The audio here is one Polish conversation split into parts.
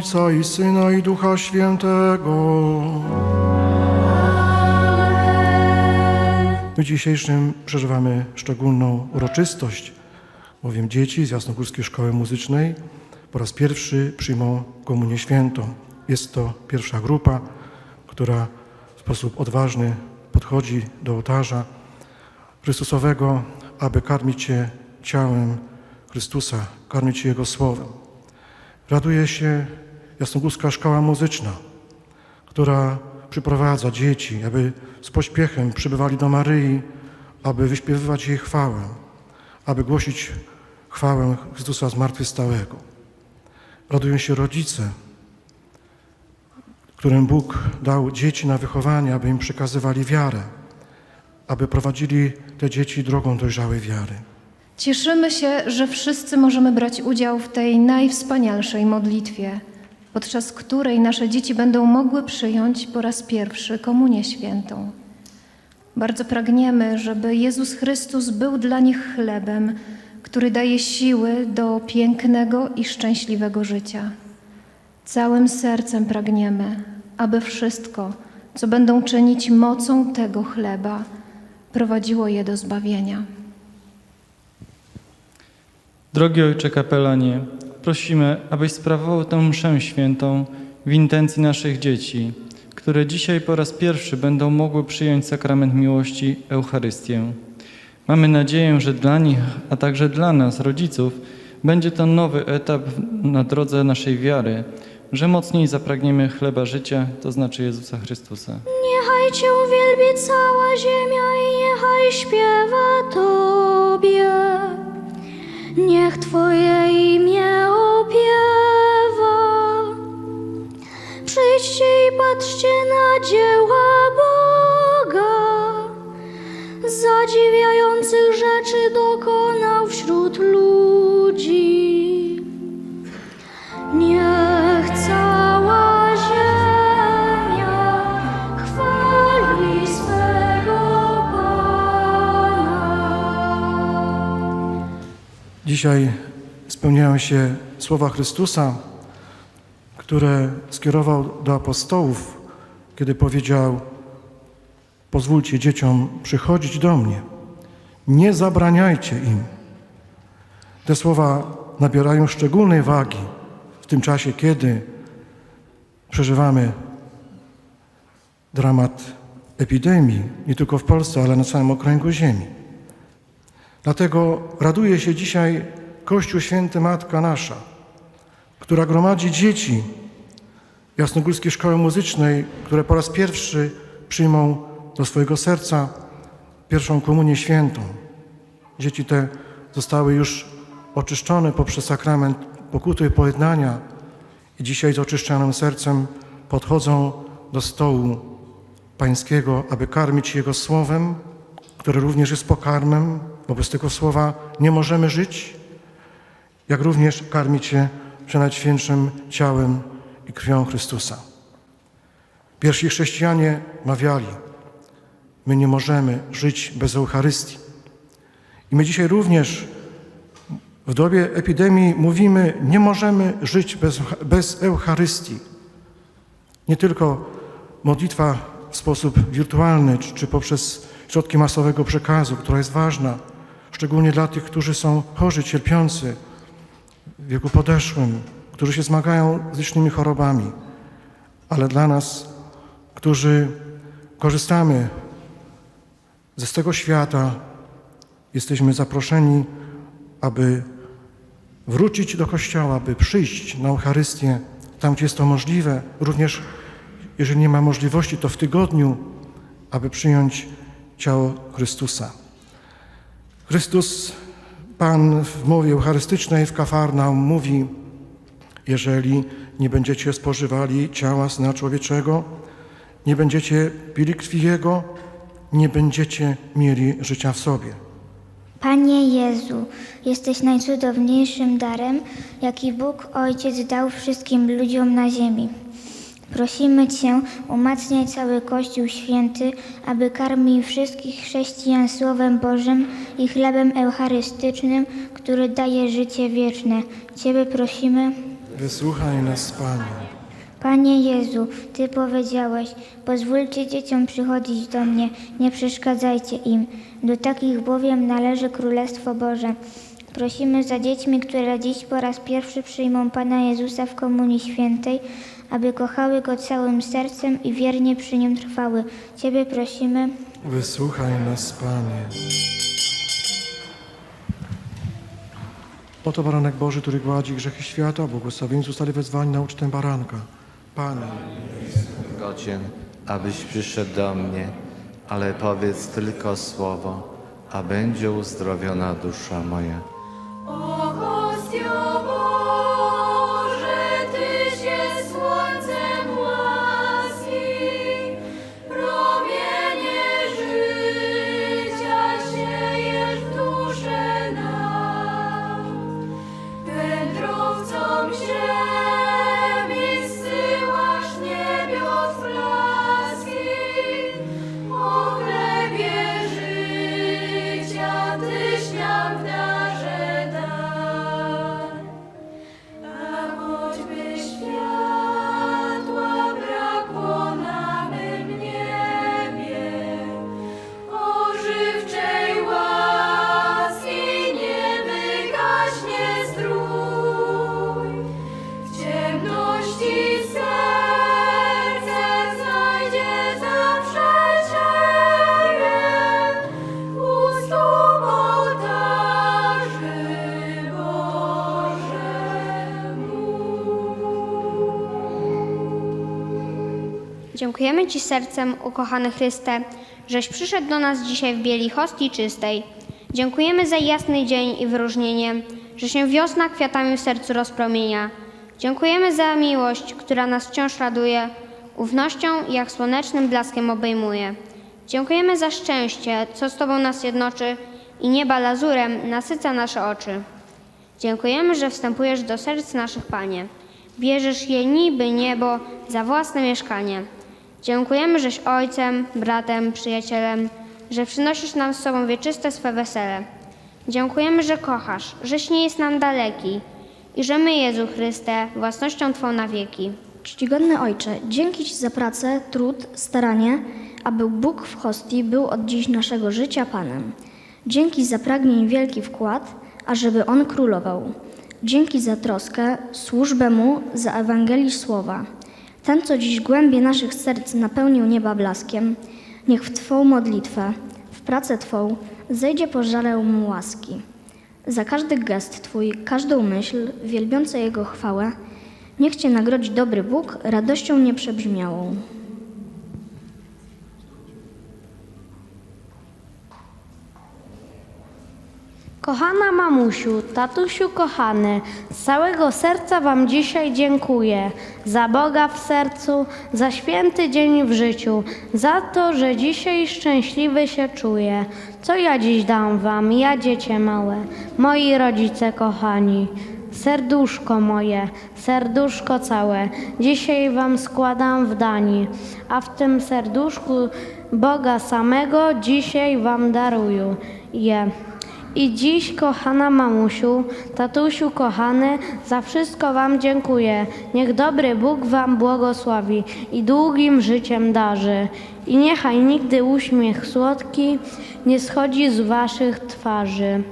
Ojca i Syna i Ducha Świętego. W dzisiejszym przeżywamy szczególną uroczystość, bowiem dzieci z Jasnogórskiej Szkoły Muzycznej po raz pierwszy przyjmą Komunię Świętą. Jest to pierwsza grupa, która w sposób odważny podchodzi do ołtarza Chrystusowego, aby karmić się ciałem Chrystusa, karmić się Jego Słowem. Raduje się Jasnogórska Szkoła Muzyczna, która przyprowadza dzieci, aby z pośpiechem przybywali do Maryi, aby wyśpiewywać jej chwałę, aby głosić chwałę Chrystusa Zmartwychwstałego. Radują się rodzice, którym Bóg dał dzieci na wychowanie, aby im przekazywali wiarę, aby prowadzili te dzieci drogą dojrzałej wiary. Cieszymy się, że wszyscy możemy brać udział w tej najwspanialszej modlitwie, podczas której nasze dzieci będą mogły przyjąć po raz pierwszy Komunię Świętą. Bardzo pragniemy, żeby Jezus Chrystus był dla nich chlebem, który daje siły do pięknego i szczęśliwego życia. Całym sercem pragniemy, aby wszystko, co będą czynić mocą tego chleba, prowadziło je do zbawienia. Drogi Ojcze Kapelanie, prosimy, abyś sprawował tę mszę świętą w intencji naszych dzieci, które dzisiaj po raz pierwszy będą mogły przyjąć sakrament miłości Eucharystię. Mamy nadzieję, że dla nich, a także dla nas, rodziców, będzie to nowy etap na drodze naszej wiary, że mocniej zapragniemy chleba życia, to znaczy Jezusa Chrystusa. Niechaj Cię uwielbi cała ziemia i niechaj śpiewa Tobie. Niech Twoje imię opiewa. Przyjdźcie i patrzcie na dzieła Boga. Dzisiaj spełniają się słowa Chrystusa, które skierował do apostołów, kiedy powiedział: Pozwólcie dzieciom przychodzić do mnie, nie zabraniajcie im. Te słowa nabierają szczególnej wagi w tym czasie, kiedy przeżywamy dramat epidemii, nie tylko w Polsce, ale na całym okręgu Ziemi. Dlatego raduje się dzisiaj Kościół Święty Matka Nasza, która gromadzi dzieci Jasnogórskiej Szkoły Muzycznej, które po raz pierwszy przyjmą do swojego serca pierwszą komunię świętą. Dzieci te zostały już oczyszczone poprzez sakrament pokuty i pojednania i dzisiaj z oczyszczonym sercem podchodzą do stołu Pańskiego, aby karmić Jego Słowem, które również jest pokarmem, bo bez tego Słowa nie możemy żyć, jak również karmić się przenajświętszym ciałem i krwią Chrystusa. Pierwsi chrześcijanie mawiali, my nie możemy żyć bez Eucharystii. I my dzisiaj również w dobie epidemii mówimy, nie możemy żyć bez, bez Eucharystii. Nie tylko modlitwa w sposób wirtualny, czy, czy poprzez środki masowego przekazu, która jest ważna, szczególnie dla tych, którzy są chorzy, cierpiący, w wieku podeszłym, którzy się zmagają z licznymi chorobami, ale dla nas, którzy korzystamy z tego świata, jesteśmy zaproszeni, aby wrócić do Kościoła, by przyjść na Eucharystię tam, gdzie jest to możliwe, również jeżeli nie ma możliwości, to w tygodniu, aby przyjąć ciało Chrystusa. Chrystus, Pan w mowie eucharystycznej w Kafarnaum mówi, jeżeli nie będziecie spożywali ciała Syna Człowieczego, nie będziecie pili krwi Jego, nie będziecie mieli życia w sobie. Panie Jezu, jesteś najcudowniejszym darem, jaki Bóg Ojciec dał wszystkim ludziom na ziemi. Prosimy Cię, umacniaj cały Kościół Święty, aby karmił wszystkich chrześcijan Słowem Bożym i chlebem eucharystycznym, który daje życie wieczne. Ciebie prosimy, Wysłuchaj nas, Panie. Panie Jezu, Ty powiedziałeś, pozwólcie dzieciom przychodzić do mnie, nie przeszkadzajcie im. Do takich bowiem należy Królestwo Boże. Prosimy za dziećmi, które dziś po raz pierwszy przyjmą Pana Jezusa w Komunii Świętej, aby kochały Go całym sercem i wiernie przy Nim trwały. Ciebie prosimy, Wysłuchaj nas, Panie. Oto baranek Boży, który gładzi grzechy świata, błogosławieństwo zostali wezwani na ucztę baranka. Panie, godzien, abyś przyszedł do mnie, ale powiedz tylko słowo, a będzie uzdrowiona dusza moja. Dziękujemy Ci sercem, ukochany Chryste, żeś przyszedł do nas dzisiaj w bieli hostii czystej. Dziękujemy za jasny dzień i wyróżnienie, że się wiosna kwiatami w sercu rozpromienia. Dziękujemy za miłość, która nas wciąż raduje, ufnością jak słonecznym blaskiem obejmuje. Dziękujemy za szczęście, co z Tobą nas jednoczy i nieba lazurem nasyca nasze oczy. Dziękujemy, że wstępujesz do serc naszych, Panie. Bierzesz je niby niebo za własne mieszkanie. Dziękujemy, żeś ojcem, bratem, przyjacielem, że przynosisz nam z sobą wieczyste swe wesele. Dziękujemy, że kochasz, żeś nie jest nam daleki i że my, Jezu Chryste, własnością Twą na wieki. Czcigodny Ojcze, dzięki Ci za pracę, trud, staranie, aby Bóg w hostii był od dziś naszego życia Panem. Dzięki za pragnień wielki wkład, ażeby On królował. Dzięki za troskę, służbę Mu, za Ewangelii słowa. Ten, co dziś głębie naszych serc napełnił nieba blaskiem, niech w Twą modlitwę, w pracę Twą zejdzie pożarę Mu łaski. Za każdy gest Twój, każdą myśl, wielbiące Jego chwałę, niech Cię nagrodzi dobry Bóg radością nieprzebrzmiałą. Kochana mamusiu, tatusiu kochany, z całego serca Wam dzisiaj dziękuję za Boga w sercu, za święty dzień w życiu, za to, że dzisiaj szczęśliwy się czuję. Co ja dziś dam Wam, ja dziecię małe, moi rodzice kochani. Serduszko moje, serduszko całe, dzisiaj Wam składam w dani, a w tym serduszku Boga samego dzisiaj Wam daruję je. I dziś, kochana mamusiu, tatusiu kochany, za wszystko Wam dziękuję. Niech dobry Bóg Wam błogosławi i długim życiem darzy. I niechaj nigdy uśmiech słodki nie schodzi z Waszych twarzy.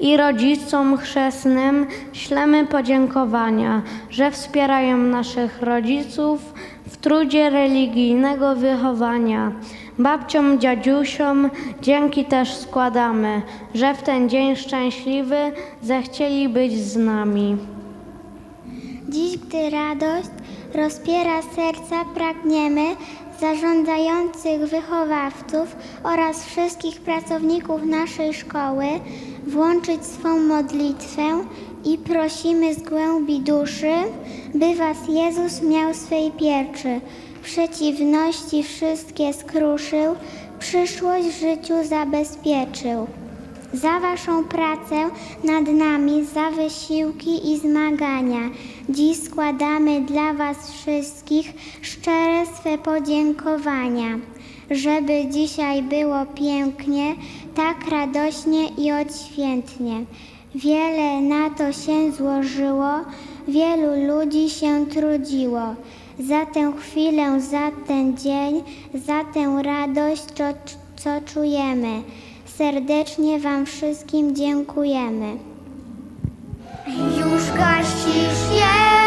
I rodzicom chrzestnym ślemy podziękowania, że wspierają naszych rodziców w trudzie religijnego wychowania. Babciom, dziadziusiom dzięki też składamy, że w ten dzień szczęśliwy zechcieli być z nami. Dziś, gdy radość rozpiera serca, pragniemy zarządzających wychowawców oraz wszystkich pracowników naszej szkoły włączyć swą modlitwę i prosimy z głębi duszy, by Was Jezus miał swej pieczy, przeciwności wszystkie skruszył, przyszłość w życiu zabezpieczył za Waszą pracę nad nami, za wysiłki i zmagania. Dziś składamy dla Was wszystkich szczere swe podziękowania. Żeby dzisiaj było pięknie, tak radośnie i odświętnie. Wiele na to się złożyło, wielu ludzi się trudziło za tę chwilę, za ten dzień, za tę radość, co, co czujemy. Serdecznie Wam wszystkim dziękujemy. Już gaścisz je.